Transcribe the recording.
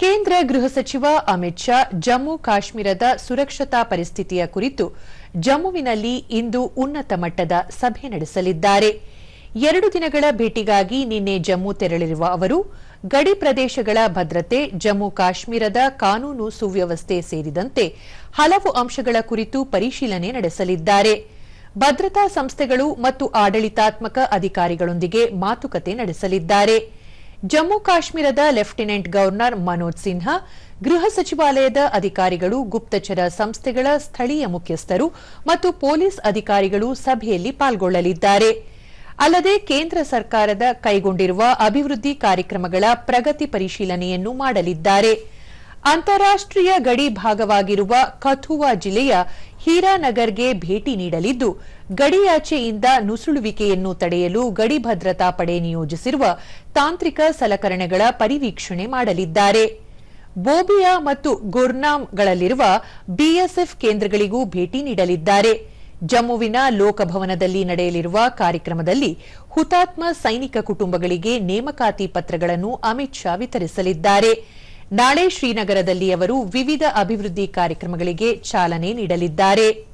ಕೇಂದ್ರ ಗೃಹ ಸಚಿವ ಅಮಿತ್ ಶಾ ಜಮ್ಮು ಕಾಶ್ಮೀರದ ಸುರಕ್ಷತಾ ಪರಿಸ್ಥಿತಿಯ ಕುರಿತು ಜಮ್ಮುವಿನಲ್ಲಿ ಇಂದು ಉನ್ನತ ಮಟ್ಟದ ಸಭೆ ನಡೆಸಲಿದ್ದಾರೆ. ಎರಡು ದಿನಗಳ ಭೇಟಿಗಾಗಿ ನಿನ್ನೆ ಜಮ್ಮು ತೆರಳಿರುವ ಅವರು, ಗಡಿ ಪ್ರದೇಶಗಳ ಭದ್ರತೆ, ಜಮ್ಮು ಕಾಶ್ಮೀರದ ಕಾನೂನು ಸುವ್ಯವಸ್ಥೆ ಸೇರಿದಂತೆ ಹಲವು ಅಂಶಗಳ ಕುರಿತು ಪರಿಶೀಲನೆ ನಡೆಸಲಿದ್ದಾರೆ. ಭದ್ರತಾ ಸಂಸ್ಥೆಗಳು ಮತ್ತು ಆಡಳಿತಾತ್ಮಕ ಅಧಿಕಾರಿಗಳೊಂದಿಗೆ ಮಾತುಕತೆ ನಡೆಸಲಿದ್ದಾರೆ. ಜಮ್ಮು ಕಾಶ್ಮೀರದ ಲೆಫ್ಟಿನೆಂಟ್ ಗವರ್ನರ್ ಮನೋಜ್ ಸಿನ್ಹಾ, ಗೃಹ ಸಚಿವಾಲಯದ ಅಧಿಕಾರಿಗಳು, ಗುಪ್ತಚರ ಸಂಸ್ಥೆಗಳ ಸ್ಥಳೀಯ ಮುಖ್ಯಸ್ಥರು ಮತ್ತು ಪೊಲೀಸ್ ಅಧಿಕಾರಿಗಳು ಸಭೆಯಲ್ಲಿ ಪಾಲ್ಗೊಳ್ಳಲಿದ್ದಾರೆ. ಅಲ್ಲದೆ ಕೇಂದ್ರ ಸರ್ಕಾರದ ಕೈಗೊಂಡಿರುವ ಅಭಿವೃದ್ಧಿ ಕಾರ್ಯಕ್ರಮಗಳ ಪ್ರಗತಿ ಪರಿಶೀಲನೆಯನ್ನು ಮಾಡಲಿದ್ದಾರೆ. ಅಂತಾರಾಷ್ಟೀಯ ಗಡಿ ಭಾಗವಾಗಿರುವ ಕಥುವಾ ಜಿಲ್ಲೆಯ ಹೀರಾನಗರ್ಗೆ ಭೇಟಿ ನೀಡಲಿದ್ದು, ಗಡಿಯಾಚೆಯಿಂದ ನುಸುಳುವಿಕೆಯನ್ನು ತಡೆಯಲು ಗಡಿ ಭದ್ರತಾ ಪಡೆ ನಿಯೋಜಿಸಿರುವ ತಾಂತ್ರಿಕ ಸಲಕರಣೆಗಳ ಪರಿವೀಕ್ಷಣೆ ಮಾಡಲಿದ್ದಾರೆ. ಬೋಬಿಯಾ ಮತ್ತು ಗುರ್ನಾಮ್ಗಳಲ್ಲಿರುವ ಬಿಎಸ್ಎಫ್ ಕೇಂದ್ರಗಳಿಗೂ ಭೇಟಿ ನೀಡಲಿದ್ದಾರೆ. ಜಮ್ಮುವಿನ ಲೋಕಭವನದಲ್ಲಿ ನಡೆಯಲಿರುವ ಕಾರ್ಯಕ್ರಮದಲ್ಲಿ ಹುತಾತ್ಮ ಸೈನಿಕ ಕುಟುಂಬಗಳಿಗೆ ನೇಮಕಾತಿ ಪತ್ರಗಳನ್ನು ಅಮಿತ್ ಶಾ ವಿತರಿಸಲಿದ್ದಾರೆ. ನಾಳೆ ಶ್ರೀನಗರದಲ್ಲಿ ಅವರು ವಿವಿಧ ಅಭಿವೃದ್ಧಿ ಕಾರ್ಯಕ್ರಮಗಳಿಗೆ ಚಾಲನೆ ನೀಡಲಿದ್ದಾರೆ.